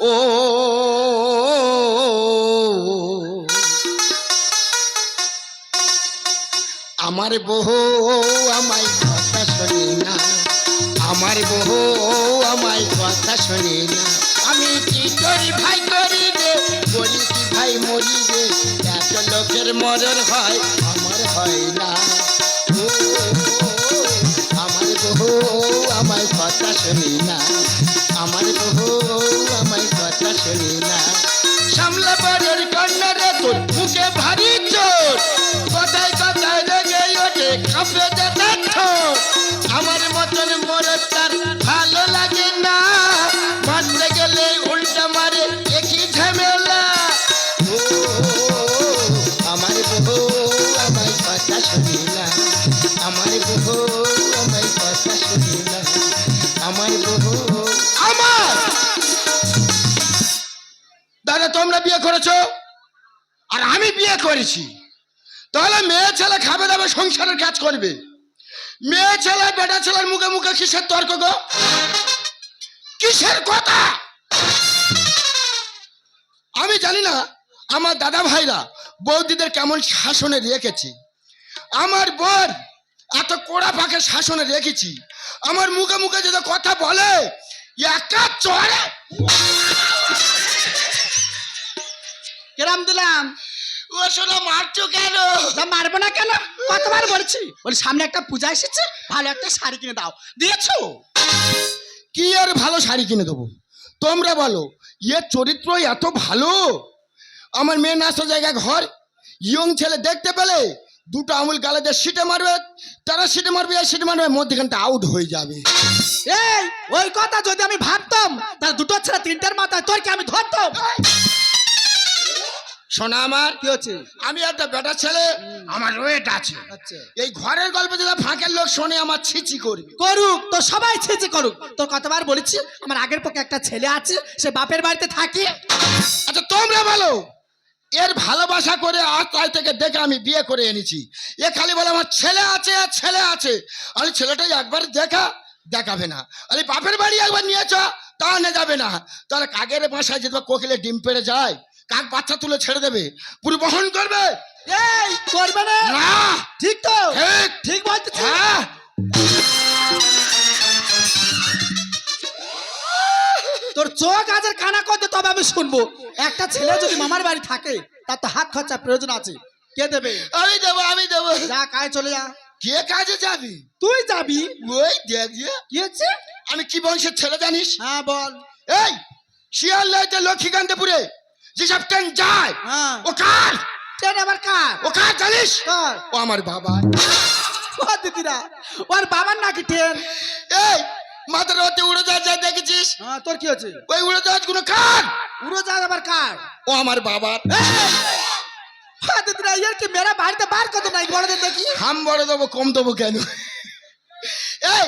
ও, আমার বহু আমায় কথা শোনে না। আমার বহু আমায় কথা শোনে না। আমি কি করি, ভাই করি রে? করি কি ভাই মরি রে, এত লোকের মরণ হয়, আমার হয় না। আমার বহু আমার কথা শুনি না। আমার বহু আমার কথা শুনি না। সামলা বাড়ির কন্যা রে, তোর মুখে ভারী করেছ? আর আমি বিয়ে করেছি। তাহলে মেয়ে ছেলে খাবে দাবে সংসারের কাজ করবে। মেয়ে ছেলে, বেটা ছেলের মুখে মুখে কিসের তর্ক গো? কিসের কথা? আমি জানি না আমার দাদা ভাইরা বৌদিদের কেমন শাসনে রেখেছে। আমার বোন এত কোড়া পাকে শাসনে রেখেছি। আমার মুখে মুখে যদি কথা বলে, একা চড়ে। কেরাম দিলাম। ও শোনা মারছো কেন? তা মারবো না কেন? কতবার বলছি? বলি সামনে একটা পূজা এসেছে ভালো একটা শাড়ি কিনে দাও। দিয়েছ? কি আর ভালো শাড়ি কিনে দেবো? তোমরা বলো এর চরিত্র এত ভালো? আমার মেয়ে নাচতে জায়গা ঘর ইয়ং ছেলে দেখতে পেলে দুটো আমুল গালেদের সিটে মারবে তারা সিটে মারবে আর সিটে মারবে মধ্যখানটা আউট হয়ে যাবে। এই ওই কথা যদি আমি ভাবতাম তাহলে দুটো ছেলে তিনটার মাথায় তোর কি আমি ধরতাম? শোনা আমার? কি হচ্ছে? আমি একটা বেটা ছেলে আমার ওয়েট আছে। আচ্ছা। এই ঘরের গল্প যদি ফাঁকের লোক শোনে আমার ছিচি করবে। করুক তো সবাই ছেচে করুক। তোর কতবার বলেছি আমার আগের পক্ষে একটা ছেলে আছে সে বাপের বাড়িতে থাকে। আচ্ছা তোমরা বলো এর ভালোবাসা করে আজ তাই থেকে দেখে আমি বিয়ে করে এনেছি। এ খালি বলে আমার ছেলে আছে আর ছেলে আছে। আমি ছেলেটাই একবার দেখা দেখাবে না। আরে বাপের বাড়ি একবার নিয়েছ তা না যাবে না। তাহলে কাকের বাসায় যদি কোকিলে ডিম পেড়ে যায় কাক বাচ্চা তুলে ছেড়ে দেবে? পুরো বহন করবে? এই করবে না? না। ঠিক তো? ঠিক। ঠিক বলতেছি। হ্যাঁ। তোর চোখ আজের কানা করতে তবে আমি শুনব। একটা ছেলে যদি মামার বাড়ি থাকে তার তো হাত খরচা প্রয়োজন আছে। কে দেবে? আমি দেবো আমি দেবো। যা কায় চলে যা। কে কাজে যাবি? তুই যাবি? ওই দেখ কি হচ্ছে? আমি কি বংশের ছেলে জানিস? হ্যাঁ বল। এই শিয়ালদাইতে লক্ষ্মীকান্তপুরে। যেসব ট্রেন যায় হ্যাঁ। ও কার? ট্রেন আবার কার? ও কার জানিস? ও আমার বাবা। ও দিদিরা ওর বাবার নাকি ট্রেন? এই মাথার হতে উড়ে যা দেখেছিস? হ্যাঁ তোর কি হচ্ছে ওই উড়ে যাওয়ার কোনো কার? উড়োজাহাজ আবার কার? ও আমার বাবার ও দিদিরা এর কি মেরা বাড়িতে বার কত নাই বড়দের দেখি? হাম বড় দেবো কম দেবো কেন? এই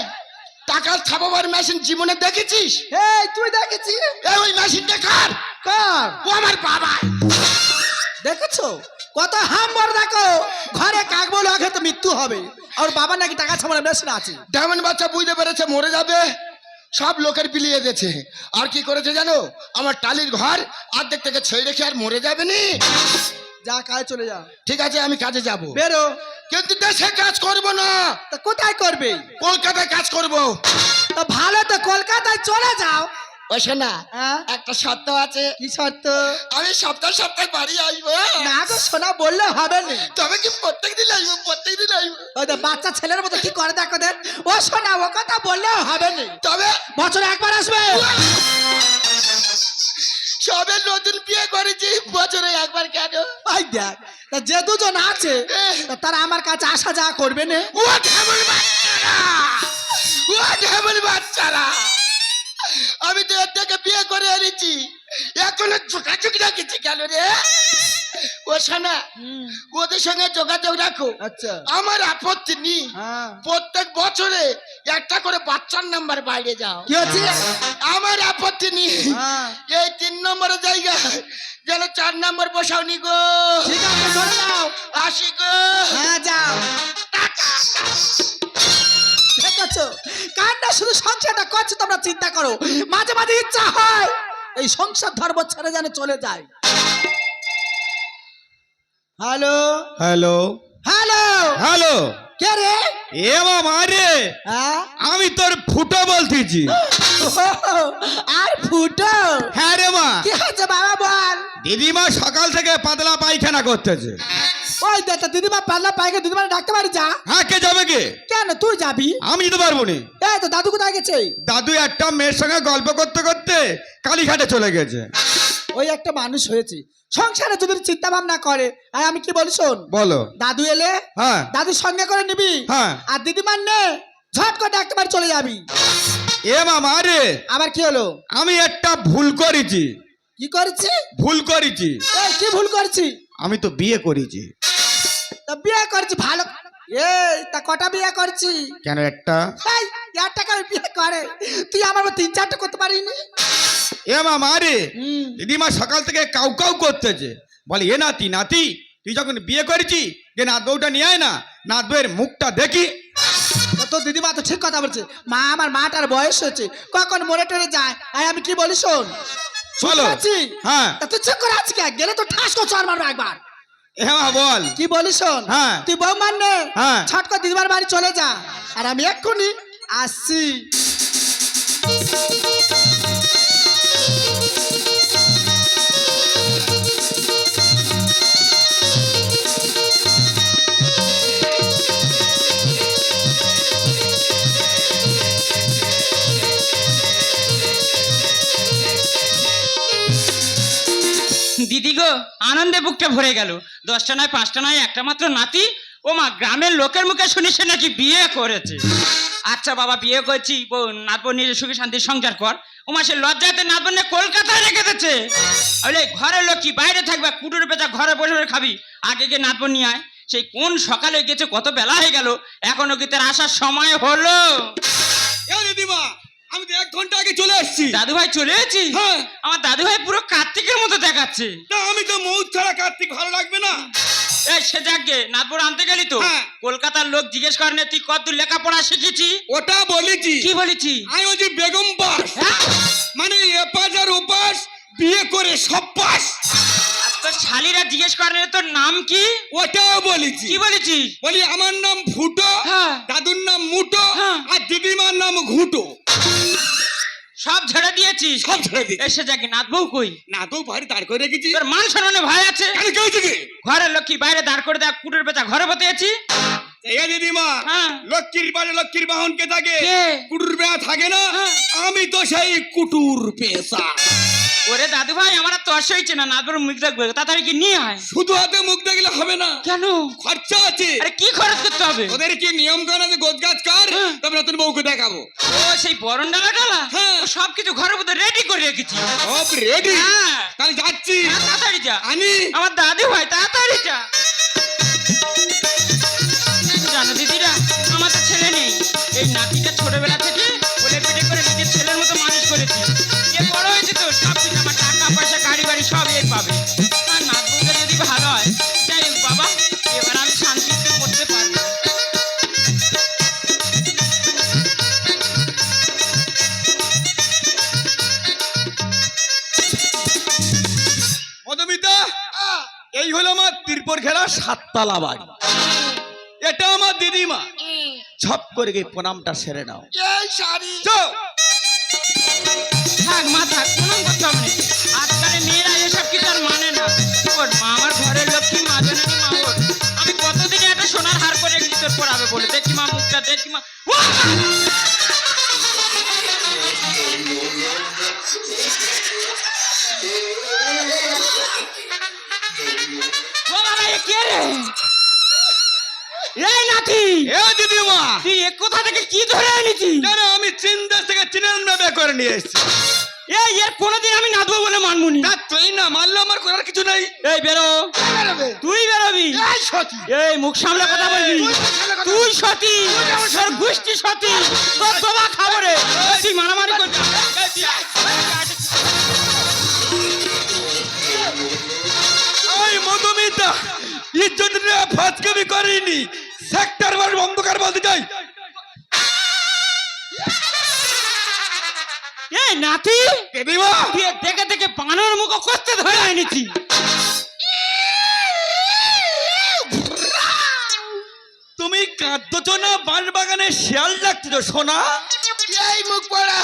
টাকার থাপাবার মেশিন জীবনে দেখেছিস? এই তুই দেখেছিস? এই ওই মেশিনটা কার? কার। ও আমার বাবা। দেখেছ? কত হাম দেখো। ঘরে কাক বলে আগে তো মৃত্যু হবে। আর বাবা নাকি টাকা ছামানো মেশিন আছে। তেমন বাচ্চা বুঝতে পেরেছে মরে যাবে। সব লোকের বিলিয়ে দিয়েছে। আর কি করেছে জানো? আমার টালির ঘর অর্ধেক থেকে ছেড়ে রেখে আর মরে যাবে নি। যা কাজ চলে যা। ঠিক আছে আমি কাজে যাব। বেরো। কিন্তু দেশে কাজ করব না। তা কোথায় করবে? কলকাতায় কাজ করব। তা ভালো তো কলকাতায় চলে যাও। ও হ্যাঁ? একটা শর্ত আছে। কি শর্ত? আমি সপ্তাহে সপ্তাহে বাড়ি আসব। না গো শোনা বললে হবে না। তবে কি প্রত্যেক দিন আসব প্রত্যেক দিন আসব। ওই তো বাচ্চা ছেলের মতো কি করে দেখো দেখ। ও শোনা ও কথা বললেও হবে না। তবে বছরে একবার আসবে। সবে নতুন বিয়ে করেছি বছরে একবার কেন? ওই দেখ তা যে দুজন আছে তারা আমার কাছে আসা যাওয়া করবে না। ও ঢেমন বাচ্চারা! ও ঢেমন বাচ্চারা! আমি তো থেকে বিয়ে করে এনেছি। এখনও ঝোঁকাঝুঁকি রাখেছি কেন রে? ও শোনা ওদের সঙ্গে যোগাযোগ রাখো। আচ্ছা। আমার আপত্তি নেই। হ্যাঁ। প্রত্যেক বছরে একটা করে বাচ্চার নাম্বার বাইরে যাও। কি হচ্ছে? আমার আপত্তি নেই। হ্যাঁ। এই তিন নম্বরের জায়গায় যেন চার নম্বর বসাও নি গো। ঠিক আছে আসি গো। চিন্তা করো মাঝে মাঝে ইচ্ছা হয় এই সংসার ধর্ম ছেড়ে যেন চলে যায়। হ্যালো হ্যালো হ্যালো হ্যালো কে রে? এ বাবা রে আমি তোর ফুটো বলতেছি। আর ফুটো? হ্যাঁ রে মা। কি হয়েছে বাবা বল? দিদিমা সকাল থেকে পাতলা পায়খানা করতেছে। ওই দিদিমা পাইকে দিদিমা ডাকতে পারি যা। হ্যাঁ কে যাবে কে? কেন তুই যাবি? আমি যেতে পারব না। এই তো দাদু কোথায় গেছে? দাদু একটা মেয়ের সঙ্গে গল্প করতে করতে কালীঘাটে চলে গেছে। ওই একটা মানুষ হয়েছে। সংসারে যদি চিন্তা ভাবনা করে আর আমি কি বলি শোন? বলো। দাদু এলে? হ্যাঁ। দাদুর সঙ্গে করে নিবি? হ্যাঁ। আর দিদিমার নে ঝট করে ডাকতে পারি চলে যাবি। এ মামা রে আবার কি হলো? আমি একটা ভুল করেছি। কি করেছি? ভুল করেছি। এই কি ভুল করেছি? আমি তো বিয়ে করেছি। তা বিয়ে করেছি ভালো। এই তা কটা বিয়ে করছি? কেন একটা? এই একটা করে বিয়ে করে। তুই আমার তিন চারটে করতে পারিনি। এ মামা রে দিদিমা সকাল থেকে কাউ কাউ করতেছে। বলে এ নাতি নাতি তুই যখন বিয়ে করেছি যে নাত বউটা নিয়ে আয় না নাত বউয়ের মুখটা দেখি। তো দিদিমা তো ঠিক কথা বলছে মা আমার মাটার বয়স হয়েছে কখন মরে টরে যায়? আর আমি কি বলি শোন? চলো হ্যাঁ। তা তুই চেক করে কে গেলে তো ঠাস করে চর মারবো একবার। মা বল। কি বলি শোন? হ্যাঁ। তুই বউ মাননে হ্যাঁ। ছট করে দিদিমার বাড়ি চলে যা। আর আমি এক্ষুনি আসছি। দিদি গো, আনন্দে বুকটা ভরে গেল। দশটা নয়, পাঁচটা নয়, একটা মাত্র নাতি। ও মা, গ্রামের লোকের মুখে শুনি সে নাকি বিয়ে করেছে? আচ্ছা বাবা, বিয়ে করছি। নাতবো নিজে সুখে শান্তির সংসার কর। ও মা, সে লজ্জাতে নাতবো নিয়ে কলকাতায় রেখে দিচ্ছে বলে ঘরের লোক কি? বাইরে থাকবে, কুটুর পেঁচা ঘরে বসে বসে খাবি। আগে গিয়ে নাতবো নিয়ে আয়। সেই কোন সকালে গেছে, কত বেলা হয়ে গেল? এখনও কি তার আসার সময় হলো? দিদিমা আমি তো এক ঘণ্টা আগে চলে আসছি। দাদু ভাই চলে এসেছি? হ্যাঁ। আমার দাদু ভাই পুরো কার্তিকের মতো দেখাচ্ছে। তা আমি তো মৌত ছাড়া কার্তিক ভালো লাগবে না। এই সে যাকে নাথপুর আনতে গেলি তো? হ্যাঁ। কলকাতার লোক জিজ্ঞেস করেন তুই কত লেখাপড়া শিখেছি? ওটা বলেছি। কি বলেছি? আমি বলছি বেগম পাস। হ্যাঁ? মানে এপাশ আর ওপাশ বিয়ে করে সব পাস। আর তোর শালিরা জিজ্ঞেস করে করেন তোর নাম কি? ওটাও বলেছি। কি বলেছিস? বলি আমার নাম ফুটো হ্যাঁ। দাদুর নাম মুটো হ্যাঁ। আর দিদিমার নাম ঘুটো। সব ছেড়ে দিয়েছি সব ছেড়ে দিয়ে এসে যাকে নাথ বউ কই? না তো ভাই দাঁড় করে রেখেছি। তোর মান সম্মানে ভাই আছে। আরে কেউ থেকে ঘরের লক্ষ্মী বাইরে দাঁড় করে দেখ কুটের বেচা ঘরে বতে আছি এই দিদিমা হ্যাঁ। লক্ষ্মীর বাড়ি লক্ষ্মীর বাহন কে? থাকে? কুটুর পেয়া থাকে না। হ্যাঁ। আমি তো সেই কুটুর পেশা ওরে দাদু ভাই আমার তর্স হয়েছে না নাথ মুখ দেখবে তাড়াতাড়ি কি নিয়ে হয় শুধু হাতে মুখ দেখলে হবে না। কেন? খরচা আছে। আরে কি খরচ করতে হবে? ওদের কি নিয়ম কানুন আছে? গাছ কর? হ্যাঁ। তবে নতুন বউকে দেখাবো। ও সেই বরণ ডালা ডালা? হ্যাঁ। ও সব কিছু ঘরের মধ্যে রেডি করে রেখেছি। সব রেডি হ্যাঁ। তাহলে যাচ্ছি। তাড়াতাড়ি যা। আমি? আমার দাদু ভাই তাড়াতাড়ি যা। জানো দিদিরা আমার তো ছেলে নেই। এই নাতিটা ছোটবেলা থেকে সাততলা বাড়ি এটা আমার দিদিমা। ছপ করে গিয়ে প্রণামটা সেরে নাও। থাক মা থাক প্রণাম করতে হবে না। আজকালে মেয়েরা এসব কিছু আর মানে না? ওর মা আমার ঘরের লক্ষ্মী মা জানানি মা ওর আমি কতদিন একটা সোনার হার করে রেখেছি তোর পরাবে বলে। দেখি মা মুখটা দেখি মা। তুই এ কোথা থেকে কি ধরে এনেছি কেন আমি চীন দেশ থেকে চীনের নেবে করে নিয়ে এসেছি। এই এর কোনোদিন আমি নাচবো বলে মানবুনি তা তুই না মানলে আমার করার কিছু নাই। এই বেরো। তুই বেরোবি? এই সতী। এই মুখ সামলে কথা বলবি। তুই সতী। তোর গোষ্ঠী সতী। তোর তোমা খাবরে তুই মারামারি এই ওই মধুমিতা ইজ্জত নিয়ে ফাঁস করিনি। সেক্টর বার অন্ধকার বলতে চাই। এই নাতি দিদিমা তুই দেখে দেখে বানর মুখ করতে ধরে এনেছি। তুমি কাঁদতেছ না? বান বাগানে শিয়াল ডাকতেছ সোনা? এই মুখ পড়া।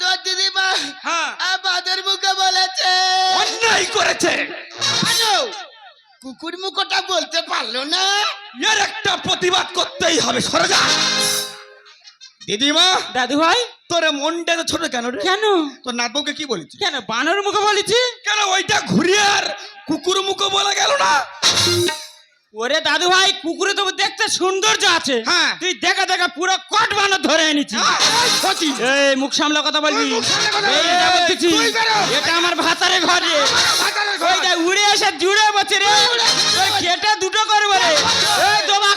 তোর দিদিমা হ্যাঁ। আমাদের মুখে বলেছে। অন্যায় করেছে। কুকুর মুখটা বলতে পারল না। এর একটা প্রতিবাদ করতেই হবে সরে যা। দিদিমা দাদু ভাই তোর মনটা তো ছোট কেন রে? কেন? তোর নাতুকে কি বলেছি? কেন বানর মুখে বলেছি? কেন ওইটা ঘুরিয়ে আর কুকুর মুখো বলা গেল না? ওরে দাদু ভাই কুকুরে তো দেখতে সৌন্দর্য আছে। হ্যাঁ। তুই দেখা দেখা পুরো কট বানো ধরে এনেছি সত্যি। এই মুখ সামলা কথা বলবি। এটা আমার ভাতারে ঘরে উড়ে এসে জুড়ে বসে রে। কেটে দুটো করবে রে। দমা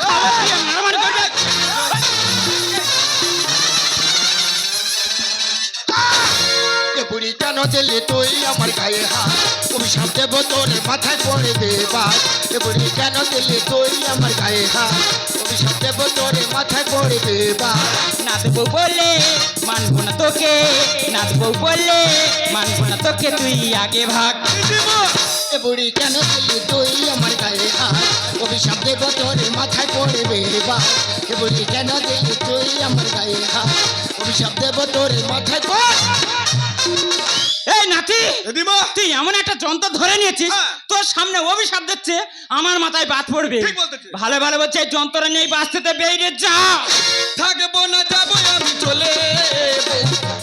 কেন দিলি তুই আমার গায়ে হাত। অভিশাপ দেব তোর মাথায় পড়ে বাস এ বুড়ি কেন দিলি তুই আমার গায়ে হাত? অভিশাপ দেব তোর মাথায় পড়বে বাস নাচবো বলে মানবো না তোকে। নাচবো বলে মানবো না তোকে তুই আগে ভাগ। এ বুড়ি কেন দিলি তুই আমার গায়ে হাত? অভিশাপ দেব তোর মাথায় পড়ে বাস এ বুড়ি কেন দিলি তুই আমার গায়ে হাত? অভিশাপ দেব তোর মাথায় পড় এই নাতি তুই এমন একটা যন্ত্র ধরে নিয়েছিস হ্যাঁ। তোর সামনে অভিশাপ দিচ্ছে আমার মাথায় বাদ পড়বে। ভালো ভালো বলছে এই যন্ত্র নেই বাঁচতে বেরিয়ে যা। থাকব না যাব আমি চলে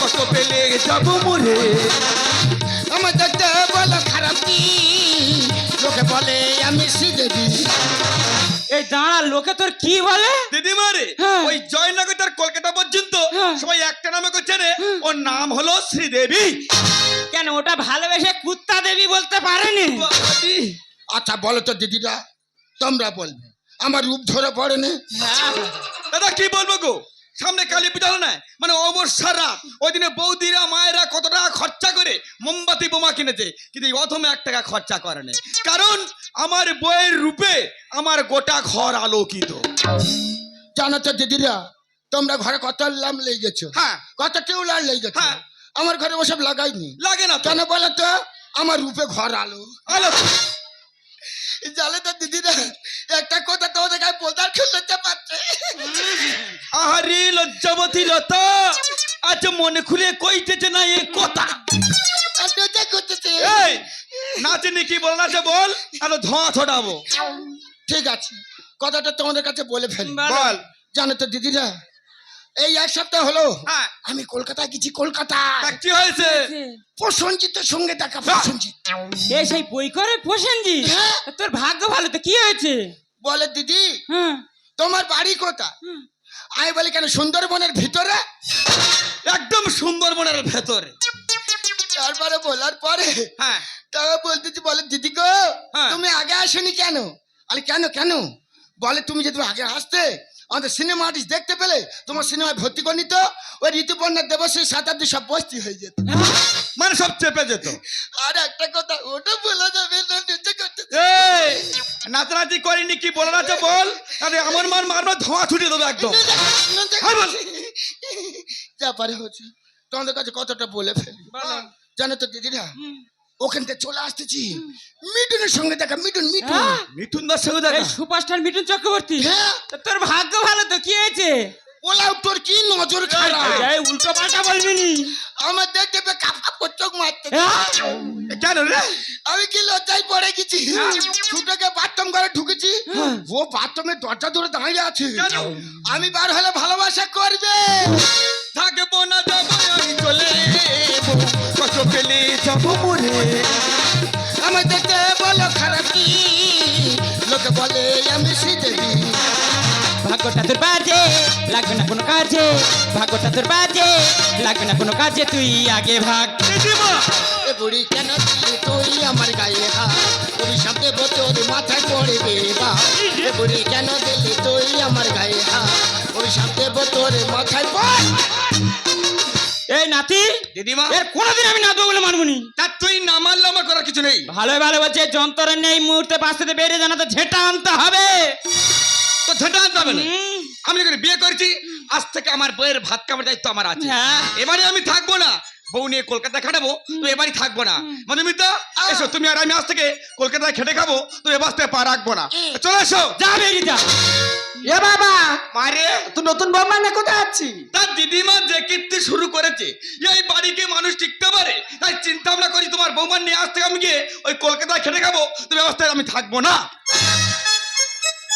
কত পেলে যাব মরে। আমার দেখতে বলো খারাপ কি? লোকে বলে আমি শ্রীদেবী। এই দাঁড়া লোকে তোর কি বলে? দিদিমা রে হ্যাঁ। ওই জয়নগর তার কলকাতা পর্যন্ত হ্যাঁ। সবাই একটা নামে করছে রে ওর নাম হলো শ্রীদেবী। কেন ওটা ভালোবেসে কুত্তা দেবী বলতে পারেনি। আচ্ছা বলো তো দিদিরা তোমরা বলবে। আমার রূপ ধরে পড়ে না দাদা কি বলব গো? সামনে কালী পূজা হলো না মানে অবসর রাত। ওই দিনে বৌদিরা মায়েরা কত টাকা খরচা করে মোমবাতি বোমা কিনেছে কিন্তু এই অথমে এক টাকা খরচা করে না কারণ আমার বইয়ের রূপে আমার গোটা ঘর আলোকিত। জানো তো দিদিরা তোমরা ঘরে কত লাম লেগেছো? হ্যাঁ। কত টিউলার লেগে গেছো হ্যাঁ। আমার ঘরে ওসব লাগাইনি। লাগে না কেন বলো তো? আমার রূপে ঘর আলো। আলো। জানে তো দিদিরা একটা কথা তোমাদের গায়ে পোলদার খেলতে পারছে আহারি লজ্জাবতী লতা। আজ মনে খুলে কইতেছে না এ কথা। আর নজর করতেছে। এই নাচে কি বল নাচে বল। আলো ধোঁয়া ছড়াবো। ঠিক আছে কথাটা তোমাদের কাছে বলে ফেলি। বল। জানো তো দিদিরা এই এক সপ্তাহ হলো। হ্যাঁ। আমি কলকাতায় গেছি কলকাতা কি হয়েছে? প্রসঞ্জিতের সঙ্গে দেখা প্রসঞ্জিৎ এ সেই বই করে পোষেনজি হ্যাঁ। তোর ভাগ্য ভালো তো কি হয়েছে? বলে দিদি হ্যাঁ। তোমার বাড়ি কোথায়? আমি বলি কেন সুন্দরবনের ভিতরে? একদম সুন্দরবনের ভেতরে। তারপরে বলার পরে হ্যাঁ। তারা বলতেছি বলে দিদি গো হ্যাঁ। তুমি আগে আসনি কেন? আরে কেন কেন? বলে তুমি যদি আগে আসতে আমাদের সিনেমা আর্টিস্ট দেখতে পেলে তোমার সিনেমায় ভর্তি করে নিত ওই ঋতুপর্ণা দেবশ্রী শতাব্দী সব বস্তি হয়ে যেত। মানে সব চেপে যেত। আর একটা কথা ওটা বলা যাবে না নিচে করতে নাচানাচি করিনি কি বলে নাচে বল? আরে আমার মান মারনো ধোঁয়া ছুটে দেবো একদম। হ্যাঁ। যা পারে হচ্ছে। তোমাদের কাছে কতটা বলে ফেলি? জানো তো দিদিরা ওখান থেকে চলে আসতেছি। মিঠুনের সঙ্গে দেখা মিঠুন মিঠুন। হ্যাঁ? মিঠুন দার সঙ্গে দেখা? সুপারস্টার মিঠুন চক্রবর্তী। হ্যাঁ। তোর ভাগ্য ভালো তো কি হয়েছে? ওলাও তোর কি নজর খারাপ? এই উল্টো পাল্টা বলবি নি। আমার দেখতে পেয়ে কাপা চোখ মারতে। হ্যাঁ? কেন রে? আমি কি লজ্জায় পড়ে গেছি? ছুটে বাথরুম করে ঢুকেছি। ও বাথরুমের দরজা ধরে দাঁড়িয়ে আছে? আমি বার হলে ভালোবাসা করবে। থাকব না যাব আমি চলে। যাব মরে আমার দেখতে বলো খারাপ কি? লোকে বলে আমি শ্রীদেবী। ভাগ্যটা তোর বাজে লাগবে না কোনো কাজে। ভাগ্যটা তোর বাজে লাগবে না কোনো কাজে। তুই আগে ভাগ। এ বুড়ি কেন দিলি তুই আমার গায়ে হাত? অভিশাপ দেব তোর মাথায় পড়বে বা। বুড়ি কেন দিলি তুই আমার গায়ে হাত? অভিশাপ দেব তোর মাথায় পড় এই নাতি দিদিমা। এর কোনোদিন আমি নাতবো বলে মানবনি তা তুই না মানলে আমার করার কিছু নেই। ভালো ভালো বলছে যন্ত্রের নেই মুহূর্তে পাশ থেকে বেরিয়ে জানা তো ঝেটা আনতে হবে। তো ঝেটা আনতে হবে না। আমি বিয়ে করেছি আজ থেকে আমার বইয়ের ভাত খাবার দায়িত্ব আমার আছে। হ্যাঁ। এবারে আমি থাকব না। বউ নিয়ে কলকাতা খাটাবো তো এবারই থাকব না। মধুমিতা এসো তুমি আর আমি আজ থেকে কলকাতায় খেটে খাব তো এবার থেকে পা রাখব না। চলে এসো। যা বেরিয়ে যা। এ বাবা মারে তুই নতুন বৌমা না কোথায় আছি তার দিদিমা যে কীর্তি শুরু করেছে এই বাড়িকে মানুষ টিকতে পারে। তাই চিন্তা ভাবনা করি তোমার বৌমার নিয়ে থেকে আমি গিয়ে ওই কলকাতায় খেটে খাব তো ব্যবস্থায় আমি থাকব না।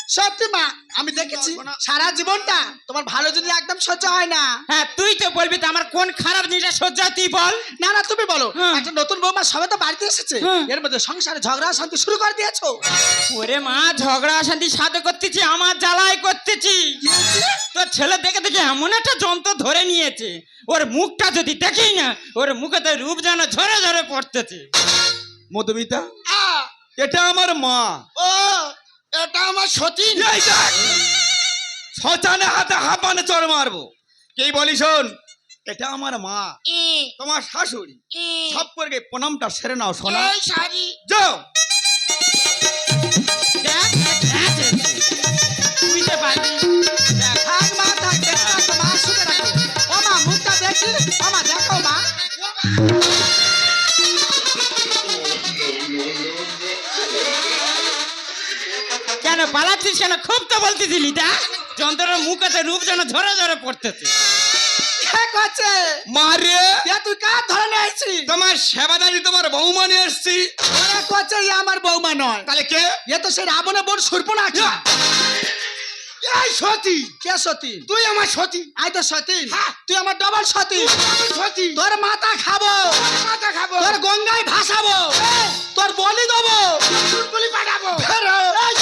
সত্যি মা আমি দেখেছি সারা জীবনটা তোমার ভালো যদি একদম সহ্য হয় না। হ্যাঁ তুই তো বলবি তো আমার কোন খারাপ জিনিসটা সহ্য হয় তুই বল। না না তুমি বলো হ্যাঁ। একটা নতুন বৌমা সবে তো বাড়িতে এসেছে। হ্যাঁ। এর মধ্যে সংসারে ঝগড়া শান্তি শুরু করে দিয়েছ। ওরে মা ঝগড়া অশান্তি সাথে করতেছি আমার জ্বালাই করতেছি। তোর ছেলে দেখে দেখে এমন একটা যন্ত্র ধরে নিয়েছে। ওর মুখটা যদি দেখি না ওর মুখে তো রূপ যেন ঝরে ঝরে পড়তেছে। মধুমিতা এটা আমার মা। ও এটা আমার সতীন। এই দেখ। শচানে হাতে হাঁপানে চড় মারবো। কে বলি শোন এটা আমার মা তোমার শাশুড়ি। সব করে প্রণামটা সেরে নাও শাড়ি। যাও। দেখ, দেখ, মা। কেন পালাচ্ছিস কেন? খুব তো বলতেছিলি তা যন্ত্রের মুখেতে রূপ যেন ঝরে ঝরে পড়তেছে। কে করছে মারে এ তুই কার ধরে নিয়ে আইছিস? তোমার সেবাদারি তোমার বৌমা নিয়ে এসছি। ওরা করছে ই আমার বৌমা নয়। তাহলে কে? এ তো সে রাবণের বোন সুরপনাখা এই সতী কে সতী তুই আমার সতী আই তো সতী হ্যাঁ। তুই আমার ডবল সতী সতী তোর মাথা খাব। মাথা খাব। তোর গঙ্গায় ভাসাবো। তোর বলি দেবো। বলি পাঠাবো। এই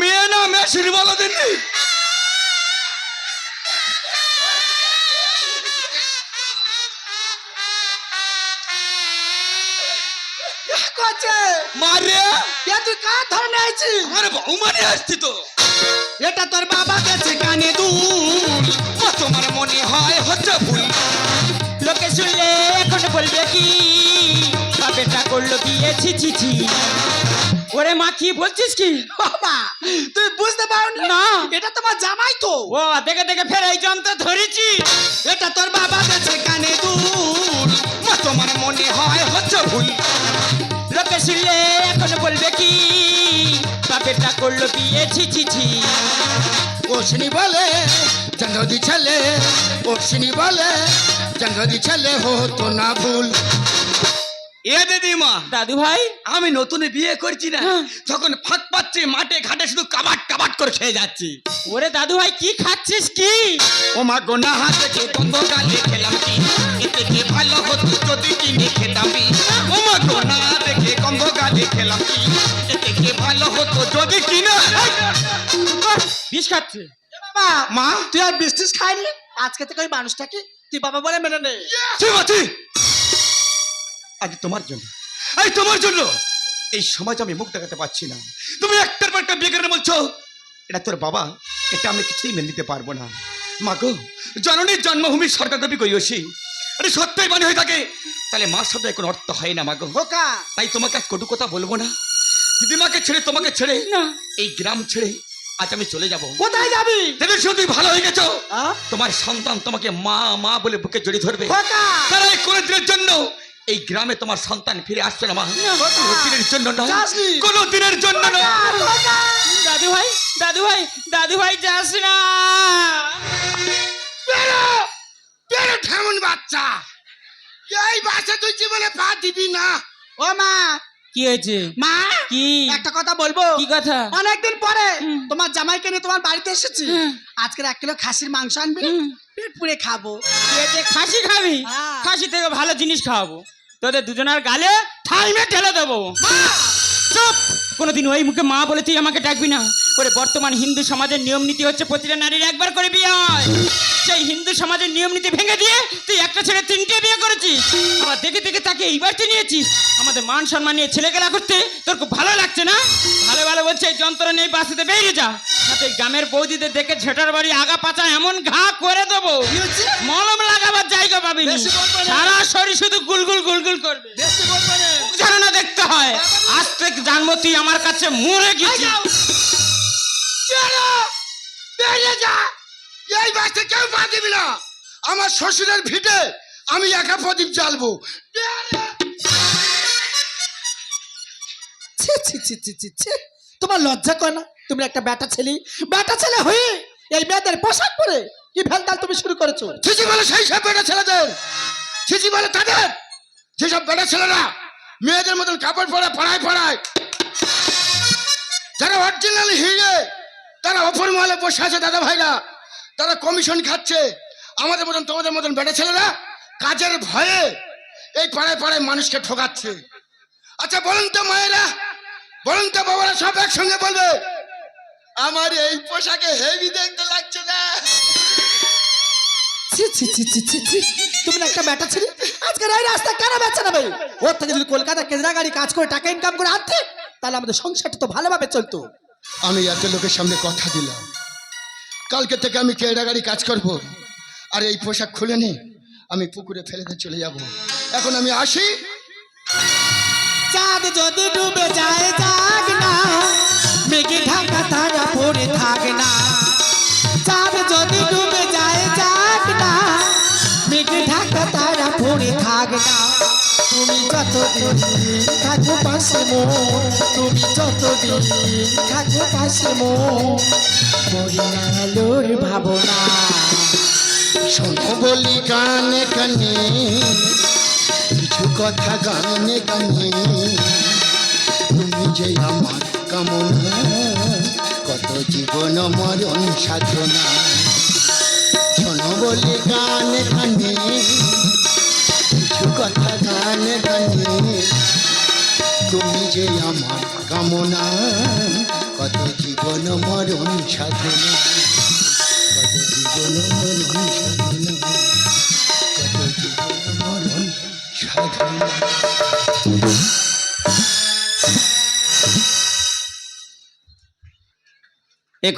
মেয়ে না মেশিন বলো কে করছে মারে? এ তুই কার ধরে নিয়ে আইছিস? আমার বৌমা নিয়ে আসছি তো। এটা তোর বাবা গেছে কানে দুল ও তোমার মনে হয় হচ্ছে ভুল লোকে শুনলে এখন বলবে কি বাপেটা করল বিয়ে ছি ছি ছি। ওরে মা কি বলছিস কি? বাবা তুই বুঝতে পারো না। এটা তোমার জামাই তো। ও দেখে দেখে ফের এই যন্ত্র ধরেছি। এটা তোর বাবা গেছে কানে দুল। ও তোমার মনে হয় হচ্ছে ভুল। লোকে শুনলে এখন বলবে কি? বাপেটা করল বিয়ে ছি ছি ছি। ওসনি বলে জঙ্গদি ছেলে। ওসনি বলে জঙ্গদি ছেলে হতো না ভুল। এ দিদিমা দাদু ভাই আমি নতুন বিয়ে করছি না। হ্যাঁ। যখন ফাঁক পাচ্ছি মাঠে ঘাটে শুধু কাবাট কাবাট করে খেয়ে যাচ্ছি। ওরে দাদু ভাই কি খাচ্ছিস কি? ও মা গোনা হাত থেকে বন্ধ গালে খেলাম কি? এতে কি ভালো হতো যদি কিনে খেতাম কি? ও মা গোনা দেখে গন্ধ গালে খেলাম কি? এতে কি ভালো হতো যদি কিনে বিষ খাচ্ছে। বাবা মা? তুই আর বৃষ্টিস খাইনি? আজকে থেকে ওই মানুষটাকে তুই বাবা বলে মেনে নে। ঠিক আছে আজ তোমার জন্য। এই তোমার জন্য। এই সমাজ আমি মুখ দেখাতে পারছি না। তুমি একটার পর একটা বিয়ে করে বলছো এটা তোর বাবা এটা আমি কিছুই মেনে নিতে পারব না। মা গো জননীর জন্মভূমি সরকার দাবি করিওছি আরে সত্যই মানে হয়ে থাকে। তাহলে মা শব্দ কোনো অর্থ হয় না মা গো। তাই তোমাকে আজ কটু কথা বলব না। দিদিমাকে ছেড়ে তোমাকে ছেড়ে না। এই গ্রাম ছেড়ে আজ আমি চলে যাব। কোথায় যাবি? শুনে তুমি ভালো হয়ে গেছো? তোমার সন্তান তোমাকে মা মা বলে বুকে জড়িয়ে ধরবে। তারা এই কোনো দিনের জন্য এই গ্রামে তোমার সন্তান ফিরে আসছে না মা। কোনো দিনের জন্য না কোনো দিনের জন্য দাদু ভাই দাদু ভাই দাদু ভাই যাস না। ঠেমন বাচ্চা। এই বাসে তুই জীবনে পা দিবি না। ও মা কি হয়েছে? মা কি? একটা কথা বলব? কি কথা? অনেকদিন পরে তোমার জামাইকে নিয়ে তোমার বাড়িতে এসেছি। আজকে আজকের এক কিলো খাসির মাংস আনবি। পেট পুড়ে খাব। খাসি খাবি? হ্যাঁ। খাসি থেকে ভালো জিনিস খাওয়াবো। তোদের দুজনের গালে ঠাইমে ঠেলে দেবো। চুপ! কোনোদিন ওই মুখে মা বলে তুই আমাকে ডাকবি না। ওরে বর্তমান হিন্দু সমাজের নিয়ম নীতি হচ্ছে প্রতিটা নারীর একবার করে বিয়ে হয়। সেই হিন্দু সমাজের নিয়ম নীতি ভেঙে দিয়ে তুই একটা ছেলে তিনটে বিয়ে করেছিস। আমার দেখে দেখে তাকে এইবার তুই নিয়েছিস। আমাদের মান সম্মান নিয়ে ছেলে গেলা করতে তোর খুব ভালো লাগছে না? ভালো ভালো বলছে এই যন্ত্রণা নেই বাসিতে বেরিয়ে যা। সাথে গ্রামের বৌদিদের দেখে ঝেটার বাড়ি আগা পাচা এমন ঘা করে দেবো। মলম লাগাবার জায়গা পাবি সারা শরীর শুধু গুলগুল গুলগুল করবে। দেখতে হয়। আজ থেকে জানব তুই আমার কাছে মরে বেরিয়ে যা। এই বাসে কেউ পা দিবি না। আমার শ্বশুরের ভিটে আমি একা প্রদীপ জ্বালবো। তোমার লজ্জা করে না? তুমি একটা ব্যাটা ছেলে। ব্যাটা ছেলে হয়ে এই মেয়েদের পোশাক পরে কি ভেলতাল তুমি শুরু করেছ? ছিচি বলে সেই সব বেটা ছেলেদের। ছিচি বলে তাদের। যেসব বেটা ছেলেরা মেয়েদের মতন কাপড় পরে, পড়ায় পড়ায়। যারা অরিজিনাল হিরে তারা অপর মহলে বসে আছে দাদা ভাইরা তারা কমিশন খাচ্ছে। আমাদের মতন তোমাদের মতন বেটা ছেলেরা কাজের ভয়ে এই পাড়ায় পাড়ায় মানুষকে ঠকাচ্ছে। আচ্ছা বলুন তো মায়েরা, বলুন তো বাবারা, সব একসঙ্গে বলবে। আমার এই পোশাকে হেভি দেখতে লাগছে না। ছি ছি ছি ছি ছি ছি। তুমি না একটা ব্যাটা ছেলে? আজকে এই রাস্তা কেন বেচা নেবে? ওর থেকে যদি কলকাতা কেজরা গাড়ি কাজ করে টাকা ইনকাম করে আনতে তাহলে আমাদের সংসারটা তো ভালোভাবে চলতো। আমি এত লোকের সামনে কথা দিলাম। কালকে থেকে আমি কেডা গাড়ি কাজ করব। আর এই পোশাক খুলে নি আমি পুকুরে ফেলে দিয়ে চলে যাব। এখন আমি আসি। চাঁদ যদি ডুবে যায় যাক না। মেঘে ঢাকা তারা পড়ে থাক না। তুমি যতদিন থাকো পাশে মন তুমি যতদিন থাকো পাশে মন মরিয়ালোর ভাবনা। শোনো বলি গানে গানে কিছু কথা গানে গানে তুমি যে আমার কামনা, কত জীবন মরণ সাধনা। শোনো বলি গানে গানে কিছু কথা গানে গানে তুমি যে আমার কামনা, কত জীবন মরণ সাধনা। কত জীবন মরণ সাধনা। কত জীবন মরণ সাধনা। এ